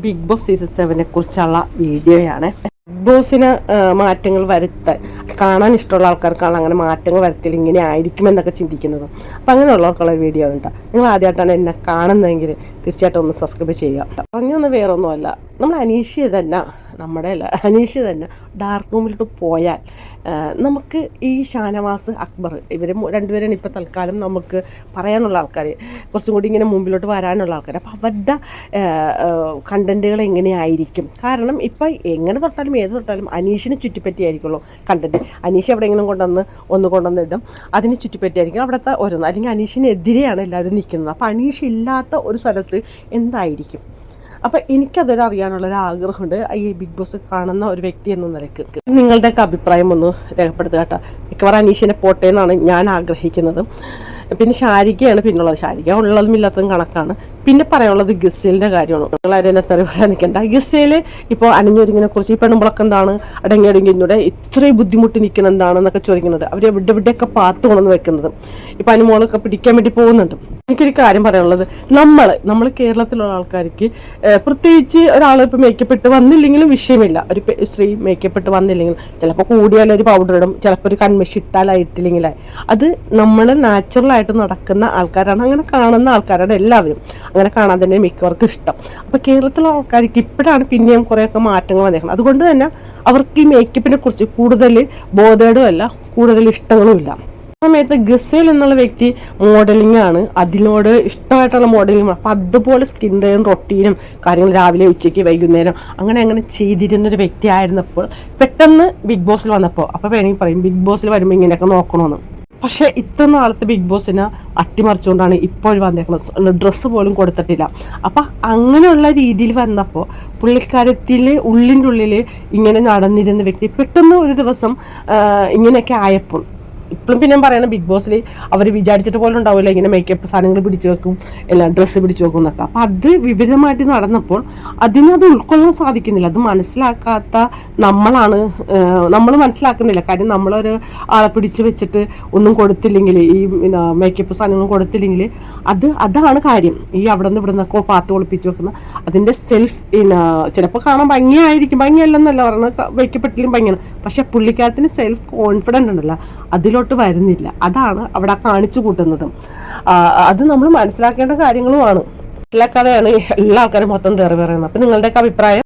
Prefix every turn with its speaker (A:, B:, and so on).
A: Big boss season സെവനെ കുറിച്ചുള്ള വീഡിയോയാണ്. Big ബോസിന് മാറ്റങ്ങൾ വരുത്താൻ കാണാൻ ഇഷ്ടമുള്ള ആൾക്കാർക്കാണ് അങ്ങനെ മാറ്റങ്ങൾ വരുത്തിൽ ഇങ്ങനെ ആയിരിക്കും എന്നൊക്കെ ചിന്തിക്കുന്നത്. അപ്പം അങ്ങനെയുള്ളവർക്കുള്ള വീഡിയോ ഉണ്ട് നിങ്ങൾ ആദ്യമായിട്ടാണ് എന്നെ കാണുന്നതെങ്കിൽ തീർച്ചയായിട്ടും ഒന്ന് സബ്സ്ക്രൈബ് ചെയ്യുക. പറഞ്ഞൊന്നും വേറൊന്നുമല്ല. നമ്മൾ അനീഷ് തന്നെ നമ്മുടെ അല്ല അനീഷ് തന്നെ ഡാർക്ക് റൂമിലോട്ട് പോയാൽ നമുക്ക് ഈ ഷാനവാസ് അക്ബർ ഇവർ രണ്ടുപേരാണ് ഇപ്പോൾ തൽക്കാലം നമുക്ക് പറയാനുള്ള ആൾക്കാർ കുറച്ചും കൂടി ഇങ്ങനെ മുമ്പിലോട്ട് വരാനുള്ള ആൾക്കാർ അപ്പോൾ അവരുടെ കണ്ടന്റുകൾ എങ്ങനെയായിരിക്കും? കാരണം ഇപ്പം എങ്ങനെ തൊട്ടാലും ഏത് തൊട്ടാലും അനീഷിനെ ചുറ്റിപ്പറ്റിയായിരിക്കുള്ളൂ കണ്ടന്റ് അനീഷ് എവിടെയെങ്കിലും കൊണ്ടുവന്ന് ഒന്ന് കൊണ്ടുവന്നിടും അതിനെ ചുറ്റിപ്പറ്റിയായിരിക്കും അവിടുത്തെ ഓരോന്ന്. അല്ലെങ്കിൽ അനീഷിനെതിരെയാണ് എല്ലാവരും നിൽക്കുന്നത്. അപ്പോൾ അനീഷ് ഇല്ലാത്ത ഒരു സ്ഥലത്ത് എന്തായിരിക്കും? അപ്പം എനിക്കതൊരു അറിയാനുള്ളൊരു ആഗ്രഹമുണ്ട് ഈ ബിഗ് ബോസ് കാണുന്ന ഒരു വ്യക്തി എന്ന നിലയ്ക്ക് നിങ്ങളുടെയൊക്കെ അഭിപ്രായം ഒന്ന് രേഖപ്പെടുത്തുക കേട്ടോ. മിക്കവാറും അനീഷിനെ പോട്ടെ എന്നാണ് ഞാൻ ആഗ്രഹിക്കുന്നത്. പിന്നെ ശാരികയാണ് പിന്നുള്ളത് ശാരിക. ഉള്ളതും ഇല്ലാത്തതും കണക്കാണ്. പിന്നെ പറയാനുള്ളത് ഗസേലിന്റെ കാര്യമാണ്. നിങ്ങളാരും എന്നെ തെറി പറയാൻ നിൽക്കണ്ട. ഗസേൽ ഇപ്പോൾ അണിഞ്ഞൊരുങ്ങിനെ കുറിച്ച് ഈ പെണ്ണുമ്പളൊക്കെ എന്താണ്? അടങ്ങി അടങ്ങി ഇന്നൂടെ ഇത്രയും ബുദ്ധിമുട്ടി നിൽക്കുന്ന എന്താണെന്നൊക്കെ ചോദിക്കുന്നുണ്ട് അവർ എവിടെ എവിടെയൊക്കെ പാത്ത് കൊണ്ടുവന്ന് വെക്കുന്നത്. ഇപ്പം അനുമോളൊക്കെ പിടിക്കാൻ വേണ്ടി പോകുന്നുണ്ട്. എനിക്കൊരു കാര്യം പറയാനുള്ളത്. നമ്മൾ നമ്മൾ കേരളത്തിലുള്ള ആൾക്കാർക്ക് പ്രത്യേകിച്ച് ഒരാൾ ഇപ്പോൾ മേക്കപ്പ് ഇട്ട് വന്നില്ലെങ്കിലും വിഷയമില്ല. ഒരു സ്ത്രീ മേക്കപ്പ് ഇട്ട് വന്നില്ലെങ്കിലും. ചിലപ്പോൾ കൂടിയാലൊരു പൗഡർ ഇടും. ചിലപ്പോൾ ഒരു കൺമഷി ഇട്ടാലായിട്ടില്ലെങ്കിലായി. അത് നമ്മൾ നാച്ചുറലായിട്ട് നടക്കുന്ന ആൾക്കാരാണ്. അങ്ങനെ കാണുന്ന ആൾക്കാരാണ് എല്ലാവരും. അങ്ങനെ കാണാൻ തന്നെ മിക്കവർക്കും ഇഷ്ടം. അപ്പോൾ കേരളത്തിലുള്ള ആൾക്കാർക്ക് ഇപ്പോഴാണ് പിന്നെയും കുറേയൊക്കെ മാറ്റങ്ങൾ വന്നേക്കുന്നത്. അതുകൊണ്ട് തന്നെ അവർക്ക് ഈ മേക്കപ്പിനെ കുറിച്ച് കൂടുതൽ ബോധേടുമല്ല കൂടുതൽ ഇഷ്ടങ്ങളുമില്ല സമയത്ത് ഗസേൽ എന്നുള്ള വ്യക്തി മോഡലിംഗ് ആണ്. അതിനോട് ഇഷ്ടമായിട്ടുള്ള മോഡലിംഗ് അപ്പം അതുപോലെ സ്കിൻ ടൈം റൊട്ടീനും കാര്യങ്ങൾ രാവിലെ ഉച്ചയ്ക്ക് വൈകുന്നേരം അങ്ങനെ അങ്ങനെ ചെയ്തിരുന്നൊരു വ്യക്തി ആയിരുന്നപ്പോൾ പെട്ടെന്ന് ബിഗ് ബോസിൽ വന്നപ്പോൾ അപ്പോൾ വേണമെങ്കിൽ പറയും ബിഗ് ബോസിൽ വരുമ്പോൾ ഇങ്ങനെയൊക്കെ നോക്കണമെന്ന് പക്ഷേ ഇത്ര നാളത്തെ ബിഗ് ബോസിനെ അട്ടിമറിച്ചുകൊണ്ടാണ് ഇപ്പോൾ വന്നേക്കുന്നത്. ഡ്രസ്സ് പോലും കൊടുത്തിട്ടില്ല. അപ്പം അങ്ങനെയുള്ള രീതിയിൽ വന്നപ്പോൾ പുള്ളിക്കാരത്തിൽ ഉള്ളിന്റെ ഉള്ളിൽ ഇങ്ങനെ നടന്നിരുന്ന വ്യക്തി പെട്ടെന്ന് ഒരു ദിവസം ഇങ്ങനെയൊക്കെ ആയപ്പോൾ ഇപ്പോഴും പിന്നെ പറയണം ബിഗ് ബോസിൽ അവർ വിചാരിച്ചിട്ട് പോലും ഉണ്ടാവില്ല ഇങ്ങനെ മേക്കപ്പ് സാധനങ്ങൾ പിടിച്ചു വെക്കും എല്ലാം ഡ്രസ്സ് പിടിച്ചു വെക്കും എന്നൊക്കെ. അപ്പം അത് വിപരീതമായിട്ട് നടന്നപ്പോൾ അതിനത് ഉൾക്കൊള്ളാൻ സാധിക്കുന്നില്ല. അത് മനസ്സിലാക്കാത്ത നമ്മളാണ് നമ്മൾ മനസ്സിലാക്കുന്നില്ല. കാര്യം നമ്മളൊരു ആളെ പിടിച്ച് വെച്ചിട്ട് ഒന്നും കൊടുത്തില്ലെങ്കിൽ ഈ മേക്കപ്പ് സാധനങ്ങൾ കൊടുത്തില്ലെങ്കിൽ അത് അതാണ് കാര്യം. ഈ അവിടെ നിന്ന് ഇവിടെ നിന്നൊക്കെ പാത്ത് ഒളിപ്പിച്ച് വെക്കുന്ന അതിന്റെ സെൽഫ് ചിലപ്പോൾ കാണാൻ ഭംഗിയായിരിക്കും. ഭംഗിയല്ലെന്നല്ല പറയുന്നത് വയ്ക്കപ്പെട്ടിലും ഭംഗിയാണ്. പക്ഷേ പുള്ളിക്കാരത്തിന് സെൽഫ് കോൺഫിഡന്റ് ഉണ്ടല്ലോ. അതിലോട്ട് വരുന്നില്ല. അതാണ് അവിടെ കാണിച്ചു കൂട്ടുന്നതും. അത് നമ്മൾ മനസ്സിലാക്കേണ്ട കാര്യങ്ങളുമാണ്. മനസ്സിലാക്കാതെയാണ് എല്ലാ ആൾക്കാരും മൊത്തം തെറി പറയുന്നത്. അപ്പം നിങ്ങളുടെയൊക്കെ അഭിപ്രായം?